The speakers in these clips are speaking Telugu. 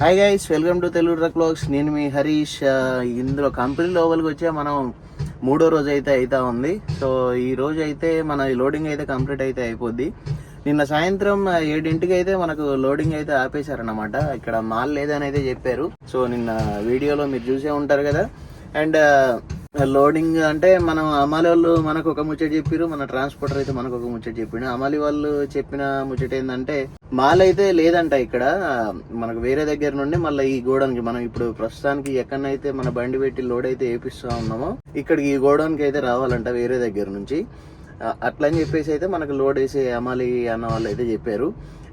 Hi guys welcome to Telugu truck vlogs నేను మీ హరీష్ ఇందులో కంపెనీ లోపలికి వచ్చే మనం మూడో రోజు అయితే అవుతా ఉంది. సో ఈ రోజు అయితే మన లోడింగ్ అయితే కంప్లీట్ అయితే అయిపోద్ది. నిన్న సాయంత్రం ఏడింటికి అయితే మనకు లోడింగ్ అయితే ఆపేశారనమాట ఇక్కడ మాల్ లేదని అయితే చెప్పారు. సో నిన్న వీడియోలో మీరు చూసే ఉంటారు కదా. అండ్ లోడింగ్ అంటే మనం అమాలి వాళ్ళు మనకు ఒక ముచ్చట చెప్పారు మన ట్రాన్స్పోర్టర్ అయితే మనకు ఒక ముచ్చట చెప్పిండు. అమాలి వాళ్ళు చెప్పిన ముచ్చట ఏంటంటే మాల్ అయితే లేదంట ఇక్కడ. మనకు వేరే దగ్గర నుండి మళ్ళీ ఈ గోడౌన్కి మనం ఇప్పుడు ప్రస్తుతానికి ఎక్కడైతే మన బండి పెట్టి లోడ్ అయితే వేపిస్తా ఉన్నామో ఇక్కడికి ఈ గోడౌన్కి అయితే రావాలంట వేరే దగ్గర నుంచి. అట్లని అట్లా అని చెప్పేసి అయితే మనకు లోడ్ వేసే అమాలి అన్న వాళ్ళు అయితే చెప్పారు.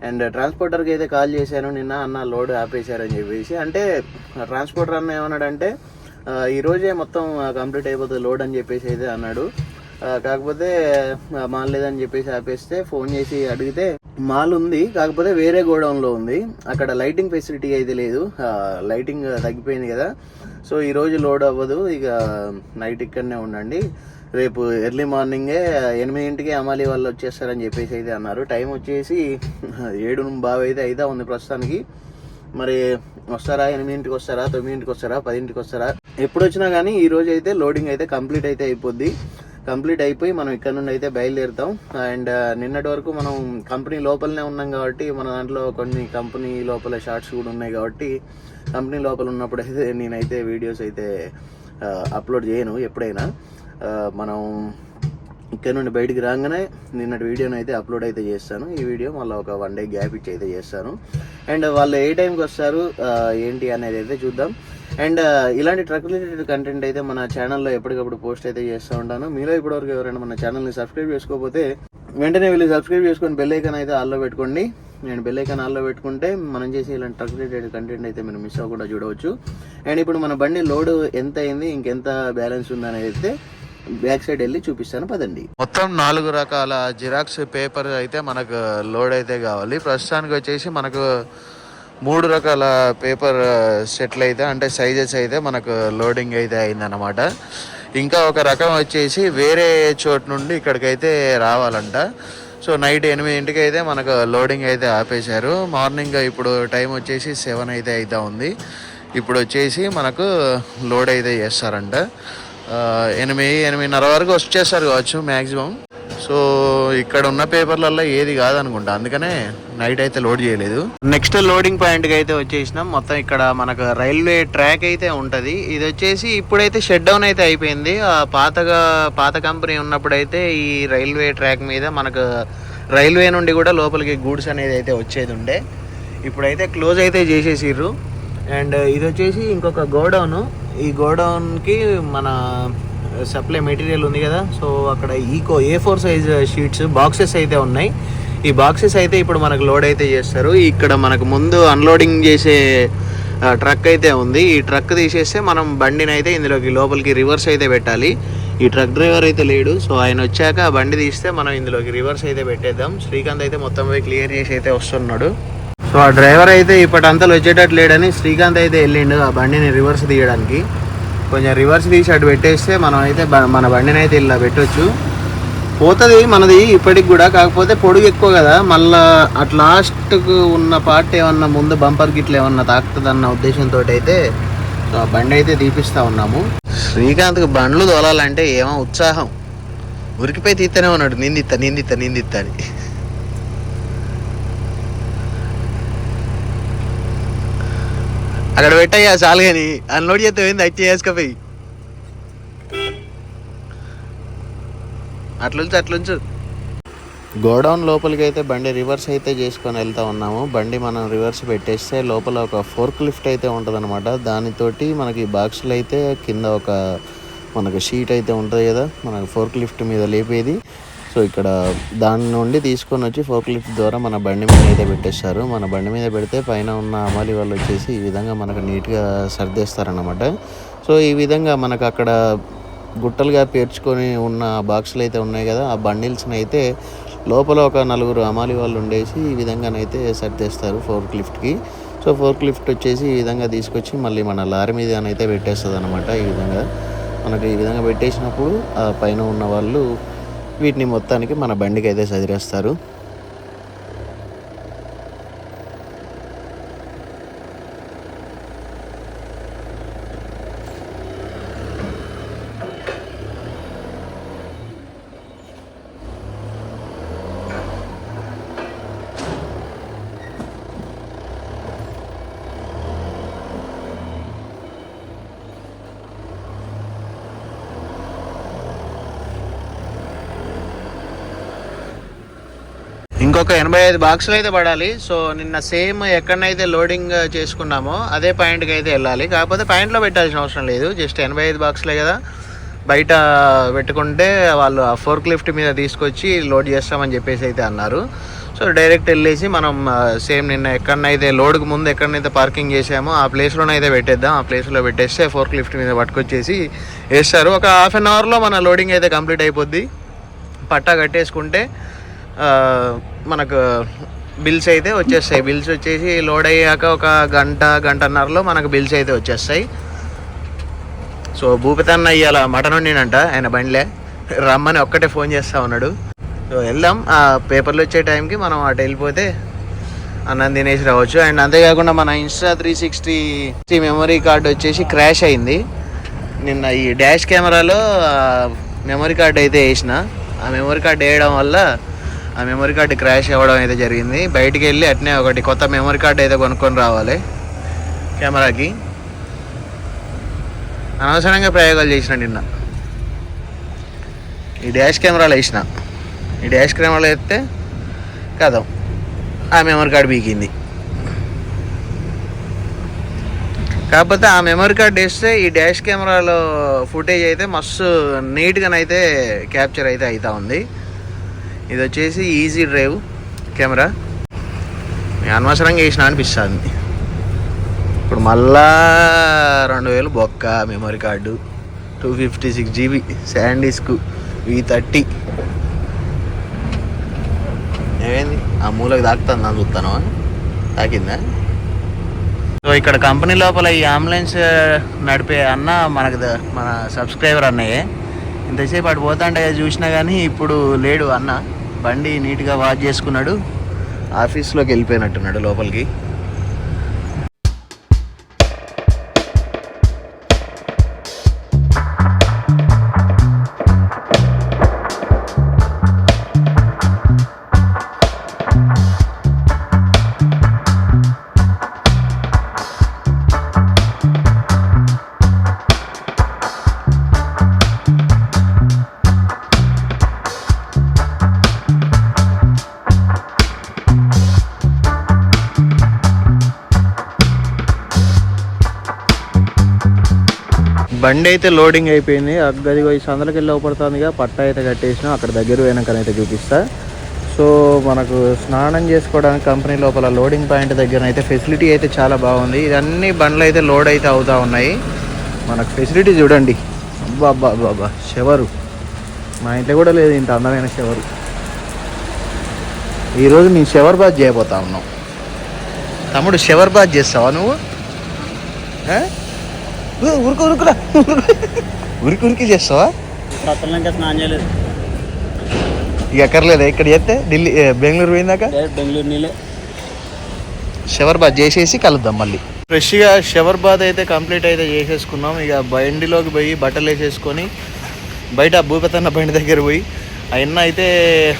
అండ్ ట్రాన్స్పోర్టర్కి అయితే కాల్ చేశాను నిన్న అన్న లోడ్ ఆపేశారని చెప్పేసి. అంటే ట్రాన్స్పోర్టర్ అన్న ఏమన్నాడంటే ఈ రోజే మొత్తం కంప్లీట్ అయిపోతుంది లోడ్ అని చెప్పేసి అయితే అన్నాడు. కాకపోతే మాల్ లేదని చెప్పేసి ఆపేస్తే ఫోన్ చేసి అడిగితే మాల్ ఉంది కాకపోతే వేరే గోడౌన్లో ఉంది. అక్కడ లైటింగ్ ఫెసిలిటీ అయితే లేదు. లైటింగ్ తగ్గిపోయింది కదా. సో ఈ రోజు లోడ్ అవ్వదు. ఇక నైట్ ఇక్కడనే ఉండండి. రేపు ఎర్లీ మార్నింగే ఎనిమిదింటికి అమాలి వాళ్ళు వచ్చేస్తారని చెప్పేసి అయితే అన్నారు. టైం వచ్చేసి ఏడు బాగా అయితే అయితే ఉంది ప్రస్తుతానికి. మరి వస్తారా ఎనిమిదింటికి వస్తారా తొమ్మిదింటికి వస్తారా పదింటికి వస్తారా? ఎప్పుడు వచ్చినా కానీ ఈ రోజు అయితే లోడింగ్ అయితే కంప్లీట్ అయితే అయిపోద్ది. కంప్లీట్ అయిపోయి మనం ఇక్కడ నుండి అయితే బయలుదేరుతాం. అండ్ uh, నిన్నటి వరకు మనం కంపెనీ లోపలనే ఉన్నాం కాబట్టి మన దాంట్లో కొన్ని కంపెనీ లోపల షార్ట్స్ కూడా ఉన్నాయి కాబట్టి కంపెనీ లోపల ఉన్నప్పుడు అయితే నేనైతే వీడియోస్ అయితే uh, అప్లోడ్ చేయను ఎప్పుడైనా. Uh, మనం ఇక్కడ నుండి బయటికి రాగానే నిన్నటి వీడియోని అయితే అప్లోడ్ అయితే చేస్తాను. ఈ వీడియో మళ్ళీ ఒక వన్ డే గ్యాప్ ఇచ్చి అయితే చేస్తాను. అండ్ వాళ్ళు ఏ టైంకి వస్తారు ఏంటి అనేది అయితే చూద్దాం. అండ్ ఇలాంటి ట్రక్ రిలేటెడ్ కంటెంట్ అయితే మన ఛానల్లో ఎప్పటికప్పుడు పోస్ట్ అయితే చేస్తూ ఉంటాను. మీలో ఇప్పటివరకు ఎవరైనా మన ఛానల్ని సబ్స్క్రైబ్ చేసుకోకపోతే వెంటనే వెళ్ళి సబ్స్క్రైబ్ చేసుకొని బెల్ ఐకాన్ అయితే ఆల్లో పెట్టుకోండి. నేను బెల్ ఐకాన్ ఆల్లో పెట్టుకుంటే మనం చేసే ఇలాంటి ట్రక్ రిలేటెడ్ కంటెంట్ అయితే మీరు మిస్ అవ్వకుండా చూడవచ్చు. అండ్ ఇప్పుడు మన బండి లోడ్ ఎంత అయింది ఇంకెంత బ్యాలెన్స్ ఉందనేది అయితే బ్యాక్ సైడ్ వెళ్ళి చూపిస్తాను పదండి. మొత్తం నాలుగు రకాల జిరాక్స్ పేపర్ అయితే మనకు లోడ్ అయితే కావాలి. ప్రస్తుతానికి వచ్చేసి మనకు మూడు రకాల పేపర్ సెట్లు అయితే అంటే సైజెస్ అయితే మనకు లోడింగ్ అయితే అయిందన్నమాట. ఇంకా ఒక రకం వచ్చేసి వేరే చోటు నుండి ఇక్కడికైతే రావాలంట. సో నైట్ ఎనిమిదింటికి అయితే మనకు లోడింగ్ అయితే ఆపేశారు. మార్నింగ్ ఇప్పుడు టైం వచ్చేసి సెవెన్ అయితే అవుతా ఉంది. ఇప్పుడు వచ్చేసి మనకు లోడ్ అయితే చేస్తారంట. ఎనిమిది ఎనిమిదిన్నర వరకు వచ్చేస్తారు కావచ్చు మ్యాక్సిమం సో ఇక్కడ ఉన్న పేపర్లలో ఏది కాదనుకుంటా. అందుకనే నైట్ అయితే లోడ్ చేయలేదు. నెక్స్ట్ లోడింగ్ పాయింట్కి అయితే వచ్చేసినాం. మొత్తం ఇక్కడ మనకు రైల్వే ట్రాక్ అయితే ఉంటుంది. ఇది వచ్చేసి ఇప్పుడైతే షట్ డౌన్ అయితే అయిపోయింది. ఆ పాతగా పాత కంపెనీ ఉన్నప్పుడైతే ఈ రైల్వే ట్రాక్ మీద మనకు రైల్వే నుండి కూడా లోపలికి గూడ్స్ అనేది అయితే వచ్చేది ఉండే. ఇప్పుడైతే క్లోజ్ అయితే చేసేసిర్రు. అండ్ ఇది వచ్చేసి ఇంకొక గోడౌన్. ఈ గోడౌన్కి మన సప్లై మెటీరియల్ ఉంది కదా సో అక్కడ eco A four size sheets boxes అయితే ఉన్నాయి. ఈ బాక్సెస్ అయితే ఇప్పుడు మనకు లోడ్ అయితే చేస్తారు. ఇక్కడ మనకు ముందు అన్లోడింగ్ చేసే ట్రక్ అయితే ఉంది. ఈ ట్రక్ తీసేస్తే మనం బండిని అయితే ఇందులోకి లోపలికి రివర్స్ అయితే పెట్టాలి. ఈ ట్రక్ డ్రైవర్ అయితే లేడు. సో ఆయన వచ్చాక ఆ బండి తీస్తే మనం ఇందులోకి రివర్స్ అయితే పెట్టేద్దాం. శ్రీకాంత్ అయితే మొత్తం పోయి క్లియర్ చేసి అయితే వస్తున్నాడు. సో ఆ డ్రైవర్ అయితే ఇప్పటింతలో వచ్చేటట్టు లేడని శ్రీకాంత్ అయితే వెళ్ళిండు ఆ బండిని రివర్స్ తీయడానికి. కొంచెం రివర్స్ తీసి అటు పెట్టేస్తే మనం అయితే మన బండిని అయితే ఇలా పెట్టొచ్చు. పోతుంది మనది ఇప్పటికి కూడా కాకపోతే పొడుగు ఎక్కువ కదా. మళ్ళా అట్ లాస్ట్కు ఉన్న పార్ట్ ఏమన్నా ముందు బంపర్ గిట్ల ఏమన్నా తాకుతుంది అన్న ఉద్దేశంతో అయితే సో ఆ బండి అయితే తీపిస్తా ఉన్నాము. శ్రీకాంత్కి బండ్లు తోలాలంటే ఏమో ఉత్సాహం. ఉరికిపోయి తీస్తూనే ఉన్నాడు. నిందిత్త నిందిత్త నిందిత్త అని. అక్కడ పెట్టయ్యా చాలు కానీ అన్లోడ్ చేస్తే ఏంది? అట్టి వేసుకపోయి అట్లుంచు అట్లుంచు. గోడౌన్ లోపలికి అయితే బండి రివర్స్ అయితే చేసుకొని వెళ్తా ఉన్నాము. బండి మనం రివర్స్ పెట్టేస్తే లోపల ఒక ఫోర్క్ లిఫ్ట్ అయితే ఉంటుంది అనమాట దానితోటి మనకి బాక్సులు అయితే కింద ఒక మనకు షీట్ అయితే ఉంటుంది కదా మనకు ఫోర్క్ లిఫ్ట్ మీద లేపేది. సో ఇక్కడ దాని నుండి తీసుకొని వచ్చి ఫోర్క్ లిఫ్ట్ ద్వారా మన బండి మీద అయితే పెట్టేస్తారు మన బండి మీద పెడితే పైన ఉన్న అమాలి వాళ్ళు వచ్చేసి ఈ విధంగా మనకు నీట్గా సర్దేస్తారనమాట సో ఈ విధంగా మనకు అక్కడ గుట్టలుగా పేర్చుకొని ఉన్న బాక్సులు అయితే ఉన్నాయి కదా ఆ బండిల్స్ని అయితే లోపల ఒక నలుగురు అమాలి వాళ్ళు ఉండేసి ఈ విధంగానైతే సర్దేస్తారు ఫోర్క్ లిఫ్ట్కి సో ఫోర్క్ లిఫ్ట్ వచ్చేసి ఈ విధంగా తీసుకొచ్చి మళ్ళీ మన లారీ మీద అయితే పెట్టేస్తుంది అనమాట ఈ విధంగా. మనకి ఈ విధంగా పెట్టేసినప్పుడు ఆ పైన ఉన్న వాళ్ళు వీటిని మొత్తానికి మన బండికి అయితే సదిరేస్తారు. ఇంకొక ఎనభై ఐదు బాక్సులు అయితే పడాలి. సో నిన్న సేమ్ ఎక్కడనైతే లోడింగ్ చేసుకున్నామో అదే పాయింట్కి అయితే వెళ్ళాలి. కాకపోతే పాయింట్లో పెట్టాల్సిన అవసరం లేదు. జస్ట్ ఎనభై ఐదు బాక్సులే కదా. బయట పెట్టుకుంటే వాళ్ళు ఆ ఫోర్క్ లిఫ్ట్ మీద తీసుకొచ్చి లోడ్ చేస్తామని చెప్పేసి అయితే అన్నారు. సో డైరెక్ట్ వెళ్ళేసి మనం సేమ్ నిన్న ఎక్కడనైతే లోడ్కి ముందు ఎక్కడనైతే పార్కింగ్ చేసామో ఆ ప్లేస్లోనైతే పెట్టేద్దాం. ఆ ప్లేస్లో పెట్టేస్తే ఫోర్క్ లిఫ్ట్ మీద పట్టుకొచ్చేసి వేస్తారు. ఒక హాఫ్ అన్ అవర్లో మన లోడింగ్ అయితే కంప్లీట్ అయిపోద్ది. పట్టా కట్టేసుకుంటే మనకు బిల్స్ అయితే వచ్చేస్తాయి. బిల్స్ వచ్చేసి లోడ్ అయ్యాక ఒక గంట గంటన్నరలో మనకు బిల్స్ అయితే వచ్చేస్తాయి. సో భూపితన్న అన్న ఇవాళ మటన్ వండినంట. ఆయన బండిలే. రమ్మని ఒక్కటే ఫోన్ చేస్తా ఉన్నాడు. సో వెళ్దాం. ఆ పేపర్లు వచ్చే టైంకి మనం అటు వెళ్ళిపోతే అన్నం తినేసి రావచ్చు. అండ్ అంతేకాకుండా మన Insta three sixty memory card వచ్చేసి క్రాష్ అయింది. నిన్న ఈ డాష్ కెమెరాలో మెమరీ కార్డ్ అయితే వేసిన. ఆ మెమరీ కార్డ్ వేయడం వల్ల ఆ మెమరీ కార్డు క్రాష్ అవ్వడం అయితే జరిగింది. బయటికి వెళ్ళి అట్నే ఒకటి కొత్త మెమరీ కార్డ్ అయితే కొనుక్కొని రావాలి. కెమెరాకి. అనవసరంగా ప్రయోగాలు చేసిన నిన్న. ఈ డ్యాష్ కెమెరాలో వేసిన. ఈ డ్యాష్ కెమెరాలో వేస్తే కథం ఆ మెమరీ కార్డ్ బీకింది కాకపోతే ఆ మెమరీ కార్డ్ వేస్తే ఈ డ్యాష్ కెమెరాలో ఫుటేజ్ అయితే మస్తు నీట్గానైతే క్యాప్చర్ అయితే అవుతూ ఉంది. ఇది వచ్చేసి ఈజీ డ్రైవ్ కెమెరా. అనవసరంగా వేసిన అనిపిస్తుంది. ఇప్పుడు మళ్ళా రెండు వేలు బొక్క memory card two fifty six GB SanDisk V thirty ఏమైంది? ఆ మూలకు తాకుతుంది అని చూస్తాను తాకిందా సో ఇక్కడ కంపెనీ లోపల ఈ అంబులెన్స్ నడిపే అన్న మనకు ద- మన సబ్స్క్రైబర్ అన్నయ్యే ఇంతసేపు అటు పోతాంటే చూసినా కానీ ఇప్పుడు లేడు అన్న. బండి నీట్గా వాష్ చేసుకున్నాడు. ఆఫీస్లోకి వెళ్ళిపోయినట్టున్నాడు లోపలికి. బండి అయితే లోడింగ్ అయిపోయింది. గదిగో ఈ సందలకి వెళ్ళి అవపడుతుందిగా పట్ట అయితే కట్టేసిన అక్కడ దగ్గర పోయినాకనైతే చూపిస్తా. సో మనకు స్నానం చేసుకోవడానికి కంపెనీ లోపల లోడింగ్ పాయింట్ దగ్గర అయితే ఫెసిలిటీ అయితే చాలా బాగుంది. ఇదన్నీ బండ్లు అయితే లోడ్ అయితే అవుతూ ఉన్నాయి. మనకు ఫెసిలిటీ చూడండి. అబ్బా అబ్బా అబ్బా షవరు. మా ఇంట్లో కూడా లేదు ఇంత అందమైన షవరు. ఈరోజు నేను షవర్ బాత్ చేయబోతా ఉన్నాం. తమ్ముడు షవర్ బాత్ చేస్తావా నువ్వు? ఉరుకు ఉరుకురా ఉరికి ఉరికి చేస్తావా? స్నానం చేయలేదు. ఇక ఎక్కర్లేదా ఇక్కడ చేస్తే ఢిల్లీ బెంగళూరు పోయిందాక? బెంగళూరు నీళ్ళే. షవర్ బాత్ చేసేసి కలుద్దాం మళ్ళీ. ఫ్రెష్గా షవర్ బాత్ అయితే కంప్లీట్ అయితే చేసేసుకున్నాం. ఇక బండిలోకి పోయి బట్టలు వేసేసుకొని బయట భూపతన్న బండి దగ్గర పోయి అన్న అయితే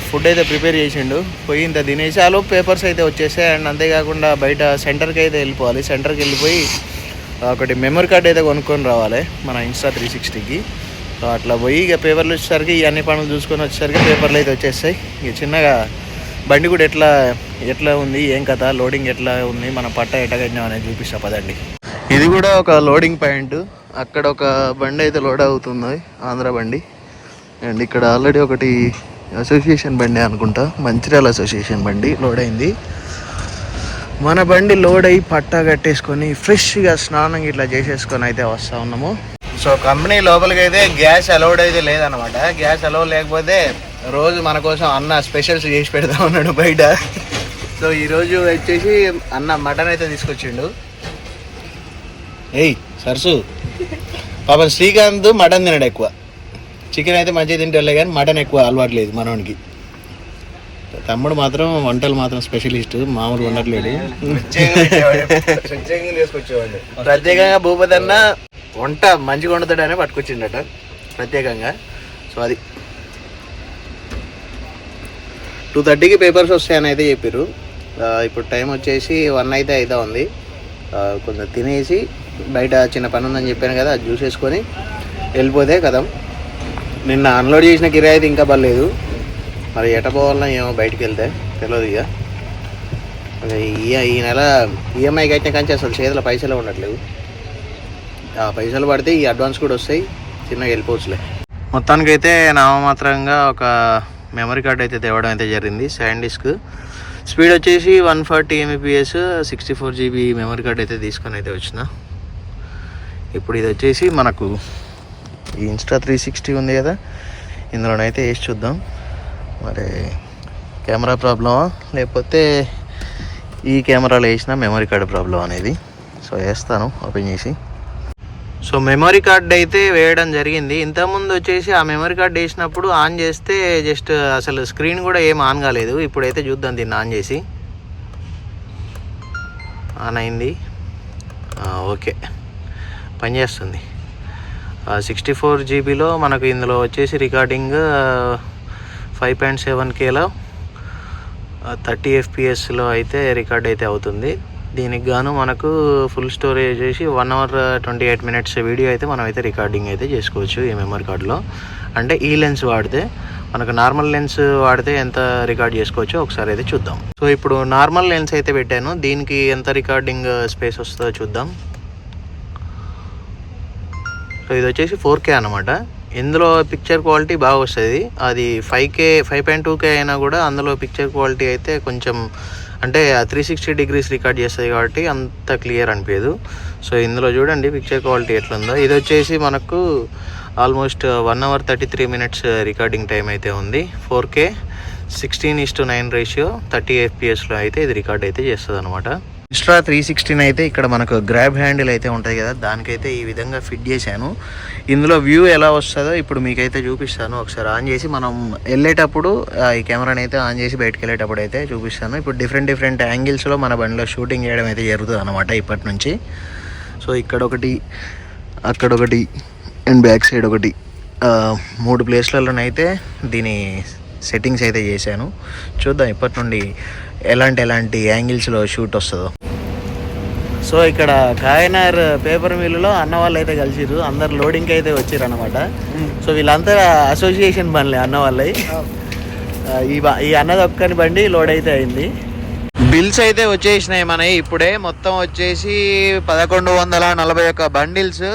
ఫుడ్ అయితే ప్రిపేర్ చేసిండు. పోయి ఇంత తినేసి ఆలో పేపర్స్ అయితే వచ్చేసాయి. అండ్ అంతేకాకుండా బయట సెంటర్కి అయితే వెళ్ళిపోవాలి. సెంటర్కి వెళ్ళిపోయి ఒకటి మెమరీ కార్డ్ అయితే కొనుక్కొని రావాలి మన ఇన్స్టా త్రీ సిక్స్టీకి. సో అట్లా పోయి ఇక పేపర్లు వచ్చేసరికి ఈ అన్ని పనులు చూసుకొని వచ్చేసరికి పేపర్లు అయితే వచ్చేస్తాయి. ఇక చిన్నగా బండి కూడా ఎట్లా ఎట్లా ఉంది ఏం కథ లోడింగ్ ఎట్లా ఉంది మన పట్ట ఎట్లా అనేది చూపిస్తా పదండి. ఇది కూడా ఒక లోడింగ్ పాయింట్. అక్కడ ఒక బండి అయితే లోడ్ అవుతుంది ఆంధ్ర బండి. అండ్ ఇక్కడ ఆల్రెడీ ఒకటి అసోసియేషన్ బండి అనుకుంటా మంచిర్యాల అసోసియేషన్ బండి లోడ్ అయింది. మన బండి లోడ్ అయ్యి పట్టా కట్టేసుకొని ఫ్రెష్గా స్నానం ఇట్లా చేసేసుకొని అయితే వస్తూ ఉన్నాము. సో కంపెనీ లోపలికి అయితే గ్యాస్ అలౌడ్ అయితే లేదనమాట గ్యాస్ అలౌ లేకపోతే రోజు మన కోసం అన్న స్పెషల్స్ చేసి పెడతా ఉన్నాడు బయట. సో ఈరోజు వచ్చేసి అన్న మటన్ అయితే తీసుకొచ్చిండు. ఏయ్ సరసు. పాపం శ్రీకాంత్ మటన్ తినడు ఎక్కువ. చికెన్ అయితే మంచిగా తింటే కానీ మటన్ ఎక్కువ అలవాటు లేదు మనోనికి. తమ్ముడు మాత్రం వంటలు మాత్రం స్పెషలిస్ట్ మామూలు ఉండట్లేదు ప్రత్యేకంగా భూపతి అన్న వంట మంచిగా వండుతాడనే పట్టుకొచ్చిండట ప్రత్యేకంగా. సో అది. టూ థర్టీకి పేపర్స్ వస్తాయని అయితే చెప్పారు ఇప్పుడు టైం వచ్చేసి వన్ అయితే అయితే ఉంది. కొంచెం తినేసి బయట చిన్న పని ఉందని చెప్పాను కదా అది చూసేసుకొని వెళ్ళిపోతే కదా నిన్న అన్లోడ్ చేసిన కిరాయి అయితే ఇంకా పర్లేదు. మరి ఎట పోవాలన్నా ఏమో బయటికి వెళ్తే తెలియదు ఇక. ఈ ఈ నెల ఈఎంఐకి అయితే కానీ అసలు చేతిలో పైసలు ఉండట్లేదు ఆ పైసలు పడితే ఈ అడ్వాన్స్ కూడా వస్తాయి చిన్నగా వెళ్ళిపోవచ్చులే. మొత్తానికైతే నామమాత్రంగా ఒక మెమరీ కార్డ్ అయితే తేవడం అయితే జరిగింది శాండ్ డిస్క్ స్పీడ్ వచ్చేసి one forty MBPS sixty four GB memory card అయితే తీసుకొని అయితే వచ్చిన. ఇప్పుడు ఇది వచ్చేసి మనకు ఈ ఇన్స్టా త్రీ సిక్స్టీ ఉంది కదా ఇందులోనైతే వేసి చూద్దాం. మరి కెమెరా ప్రాబ్లమా? లేకపోతే ఈ కెమెరాలో వేసిన మెమరీ కార్డు ప్రాబ్లం అనేది? సో వేస్తాను ఓపెన్ చేసి. సో మెమరీ కార్డ్ అయితే వేయడం జరిగింది. ఇంతకుముందు వచ్చేసి ఆ మెమరీ కార్డ్ వేసినప్పుడు ఆన్ చేస్తే జస్ట్ అసలు స్క్రీన్ కూడా ఏం ఆన్ కాలేదు. ఇప్పుడైతే చూద్దాం దీన్ని ఆన్ చేసి. ఆన్ అయింది. ఓకే. పనిచేస్తుంది సిక్స్టీ ఫోర్ జీబీలో మనకు ఇందులో వచ్చేసి రికార్డింగ్ ఫైవ్ పాయింట్ సెవెన్ కేలో థర్టీ ఎఫ్పిఎస్లో అయితే రికార్డ్ అయితే అవుతుంది. దీనికి గాను మనకు ఫుల్ స్టోరేజ్ చేసి one hour twenty eight minutes video అయితే మనం అయితే రికార్డింగ్ అయితే చేసుకోవచ్చు ఈ మెమరీ కార్డులో. అంటే ఈ లెన్స్ వాడితే మనకు నార్మల్ లెన్స్ వాడితే ఎంత రికార్డ్ చేసుకోవచ్చో ఒకసారి అయితే చూద్దాం. సో ఇప్పుడు నార్మల్ లెన్స్ అయితే పెట్టాను. దీనికి ఎంత రికార్డింగ్ స్పేస్ వస్తుందో చూద్దాం. సో ఇది వచ్చేసి ఫోర్ కే అనమాట ఇందులో పిక్చర్ క్వాలిటీ బాగా వస్తుంది. అది five K five point two K అయినా కూడా అందులో పిక్చర్ క్వాలిటీ అయితే కొంచెం అంటే త్రీ సిక్స్టీ డిగ్రీస్ రికార్డ్ చేస్తుంది కాబట్టి అంత క్లియర్ అనిపించదు సో ఇందులో చూడండి పిక్చర్ క్వాలిటీ ఎట్లుందో. ఇది వచ్చేసి మనకు almost one hour thirty three minutes recording time అయితే ఉంది. Four K sixteen is to nine ratio thirty ఎఫ్పిఎస్లో అయితే ఇది రికార్డ్ అయితే చేస్తుంది అనమాట ఇన్స్ట్రా త్రీ సిక్స్టీన్ అయితే ఇక్కడ మనకు గ్రాబ్ హ్యాండిల్ అయితే ఉంటుంది కదా దానికైతే ఈ విధంగా ఫిట్ చేశాను. ఇందులో వ్యూ ఎలా వస్తుందో ఇప్పుడు మీకైతే చూపిస్తాను. ఒకసారి ఆన్ చేసి మనం వెళ్ళేటప్పుడు ఈ కెమెరాని అయితే ఆన్ చేసి బయటకు వెళ్ళేటప్పుడు అయితే చూపిస్తాను. ఇప్పుడు డిఫరెంట్ డిఫరెంట్ యాంగిల్స్లో మన బండిలో షూటింగ్ చేయడం అయితే జరుగుతుంది అనమాట ఇప్పటి నుంచి సో ఇక్కడ ఒకటి అక్కడ ఒకటి అండ్ బ్యాక్ సైడ్ ఒకటి. మూడు ప్లేస్లలోనైతే దీని సెట్టింగ్స్ అయితే చేశాను. చూద్దాం ఇప్పటి నుండి ఎలాంటి ఎలాంటి యాంగిల్స్లో షూట్ వస్తుందో. సో ఇక్కడ కాయనార్ పేపర్ మిల్లులో అన్న వాళ్ళు అయితే కలిసిరు అందరు లోడింగ్కి అయితే వచ్చారు అనమాట సో వీళ్ళంతా అసోసియేషన్ బండ్లే అన్న వాళ్ళవి ఈ ఈ అన్నది ఒక్కని బండి లోడ్ అయితే అయింది. బిల్స్ అయితే వచ్చేసినాయి మనవి ఇప్పుడే. మొత్తం వచ్చేసి పదకొండు వందల నలభై ఒక్క బండిల్స్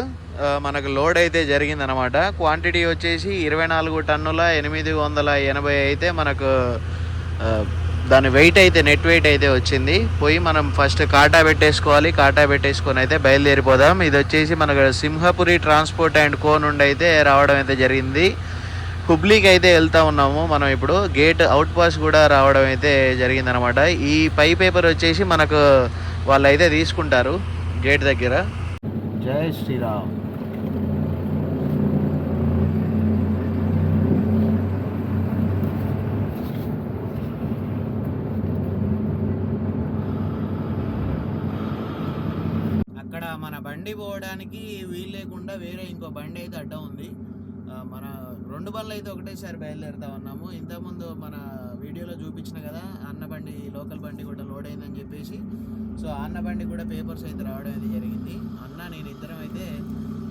మనకు లోడ్ అయితే జరిగింది అనమాట క్వాంటిటీ వచ్చేసి ఇరవై నాలుగు టన్నుల ఎనిమిది వందల ఎనభై అయితే మనకు దాని వెయిట్ అయితే నెట్ వెయిట్ అయితే వచ్చింది. పోయి మనం ఫస్ట్ కాటా పెట్టేసుకోవాలి. కాటా పెట్టేసుకొని అయితే బయలుదేరిపోదాం. ఇది వచ్చేసి మనకు సింహపురి ట్రాన్స్పోర్ట్ అండ్ కో నుండి అయితే రావడం అయితే జరిగింది. హుబ్లీకి అయితే వెళ్తా ఉన్నాము మనం ఇప్పుడు. గేట్ అవుట్ పాస్ కూడా రావడం అయితే జరిగిందనమాట. ఈ పై పేపర్ వచ్చేసి మనకు వాళ్ళు అయితే తీసుకుంటారు గేట్ దగ్గర. జై శ్రీరామ్ అక్కడ మన బండి పోవడానికి వీలు లేకుండా వేరే ఇంకో బండి అయితే అడ్డం ఉంది. మన రెండు బండ్లు అయితే ఒకటేసారి బయలుదేరుతా ఉన్నాము ఇంతకుముందు మన వీడియోలో చూపించిన కదా అన్న బండి లోకల్ బండి కూడా లోడ్ అయిందని చెప్పేసి. సో అన్న బండి కూడా పేపర్స్ అయితే రావడం అయితే జరిగింది. అన్న నేను ఇద్దరం అయితే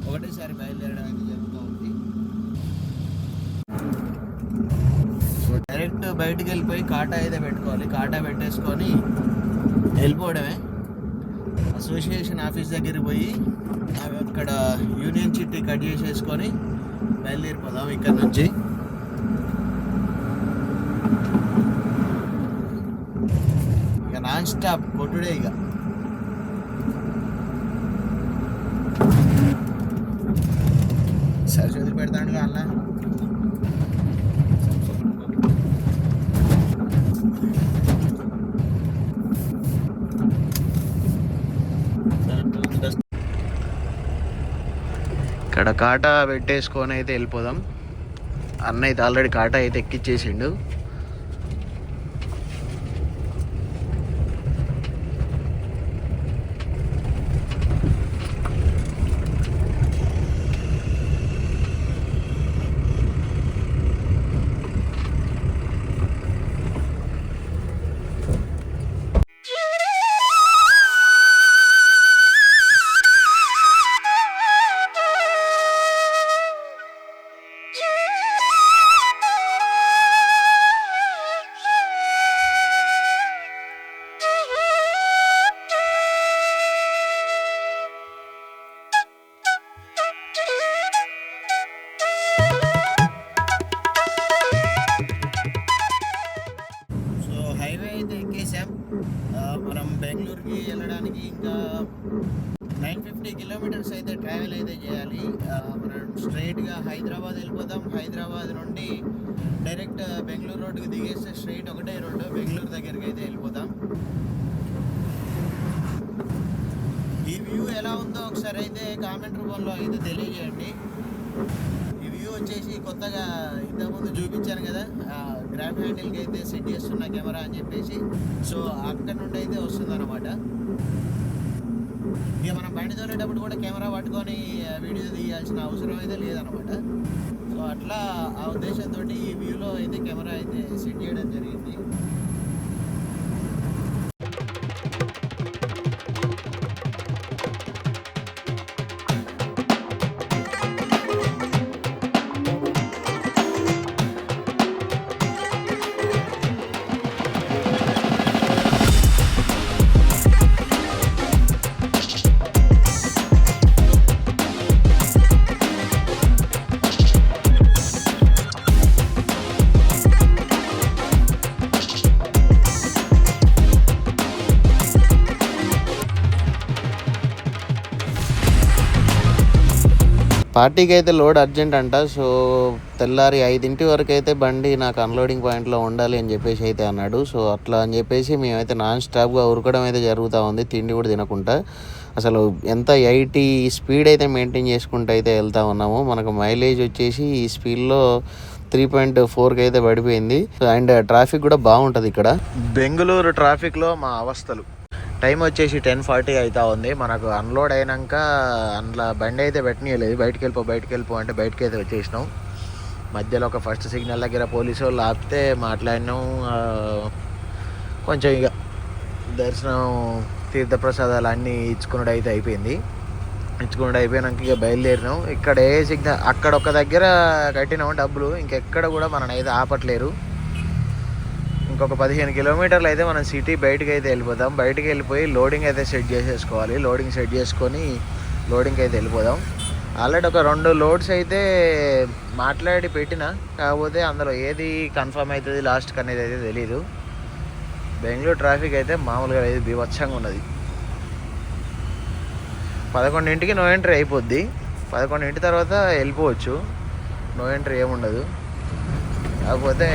ఒకటేసారి బయలుదేరడం అయితే జరుగుతూ ఉంది. సో డైరెక్ట్ బయటకు వెళ్ళిపోయి కాటా అయితే పెట్టుకోవాలి. కాటా పెట్టేసుకొని వెళ్ళిపోవడమే. అసోసియేషన్ ఆఫీస్ దగ్గరికి పోయి అవి అక్కడ యూనియన్ చిట్టి కట్ చేసేసుకొని బయలుదేరిపోదాం ఇక్కడ నుంచి. ఇక నాన్ స్టాప్ కొట్టుడే ఇక. సరే చదివి పెడతాడు అన్న. ఇక్కడ కాటా పెట్టేసుకొని అయితే వెళ్ళిపోదాం. అన్న అయితే ఆల్రెడీ కాటా అయితే ఎక్కిచ్చేసిండు. డైరెక్ట్ బెంగళూరు రోడ్డుకి దిగేస్తే స్ట్రైట్ ఒకటే రోడ్డు బెంగళూరు దగ్గరికి అయితే వెళ్ళిపోతాం. ఈ వ్యూ ఎలా ఉందో ఒకసారి అయితే కామెంట్ రూపంలో అయితే తెలియజేయండి. ఈ వ్యూ వచ్చేసి కొత్తగా ఇంతకుముందు చూపించాను కదా గ్రాఫ్ హ్యాండిల్కి అయితే సెట్ చేస్తున్న కెమెరా అని చెప్పేసి. సో అక్కడ నుండి అయితే వస్తుందన్నమాట. ఇక మనం బండి తోలేటప్పుడు కూడా కెమెరా పట్టుకొని వీడియో తీయాల్సిన అవసరం అయితే లేదనమాట సో అట్లా ఆ ఉద్దేశంతో ఈ వ్యూలో అయితే కెమెరా అయితే సెట్ చేయడం జరిగింది. పార్టీకి అయితే లోడ్ అర్జెంట్ అంట. సో తెల్లారి ఐదింటి వరకు అయితే బండి నాకు అన్లోడింగ్ పాయింట్లో ఉండాలి అని చెప్పేసి అయితే అన్నాడు. సో అట్లా అని చెప్పేసి మేమైతే నాన్ స్టాప్గా ఉరకడం అయితే జరుగుతూ ఉంది. తిండి కూడా తినకుండా. అసలు ఎంత ఎయిటీ స్పీడ్ అయితే మెయింటైన్ చేసుకుంటూ అయితే వెళ్తా ఉన్నాము. మనకు మైలేజ్ వచ్చేసి ఈ స్పీడ్లో త్రీ పాయింట్ ఫోర్కి అయితే పడిపోయింది. అండ్ ట్రాఫిక్ కూడా బాగుంటుంది ఇక్కడ. బెంగళూరు ట్రాఫిక్లో మా అవస్థలు. టైం వచ్చేసి టెన్ ఫార్టీ అవుతా ఉంది. మనకు అన్లోడ్ అయినాక అందులో బండి అయితే పెట్టనీయలేదు. బయటికి వెళ్ళిపో బయటికి వెళ్ళిపో అంటే బయటకి అయితే వచ్చేసినాం. మధ్యలో ఒక ఫస్ట్ సిగ్నల్ దగ్గర పోలీసు వాళ్ళు ఆపితే మాట్లాడినాం. కొంచెం ఇక దర్శనం తీర్థప్రసాదాలు అన్నీ ఇచ్చుకున్నట్టు అయితే అయిపోయింది. ఇచ్చుకున్నట్టు అయిపోయినాక ఇక బయలుదేరినాం. ఇక్కడ ఏ సిగ్నల్ అక్కడ ఒక దగ్గర కట్టినాం డబ్బులు. ఇంకెక్కడ కూడా మనని అయితే ఆపట్లేరు. ఇంకొక పదిహేను కిలోమీటర్లు అయితే మనం సిటీ బయటకు అయితే వెళ్ళిపోదాం. బయటకు వెళ్ళిపోయి లోడింగ్ అయితే సెట్ చేసేసుకోవాలి. లోడింగ్ సెట్ చేసుకొని లోడింగ్కి అయితే వెళ్ళిపోదాం. ఆల్రెడీ ఒక రెండు లోడ్స్ అయితే మాట్లాడి పెట్టిన కాకపోతే అందులో ఏది కన్ఫర్మ్ అవుతుంది లాస్ట్కి అనేది అయితే తెలీదు. బెంగళూరు ట్రాఫిక్ అయితే మామూలుగా లేదు బీభత్సంగా ఉన్నది. పదకొండింటికి నో ఎంట్రీ అయిపోద్ది. పదకొండింటి తర్వాత వెళ్ళిపోవచ్చు. నో ఎంట్రీ ఏముండదు. కాకపోతే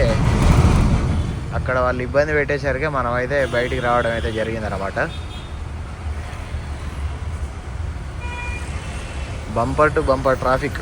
అక్కడ వాళ్ళు ఇబ్బంది పెట్టేసరికి మనం అయితే బయటికి రావడం అయితే జరిగిందనమాట బంపర్ టు బంపర్ ట్రాఫిక్.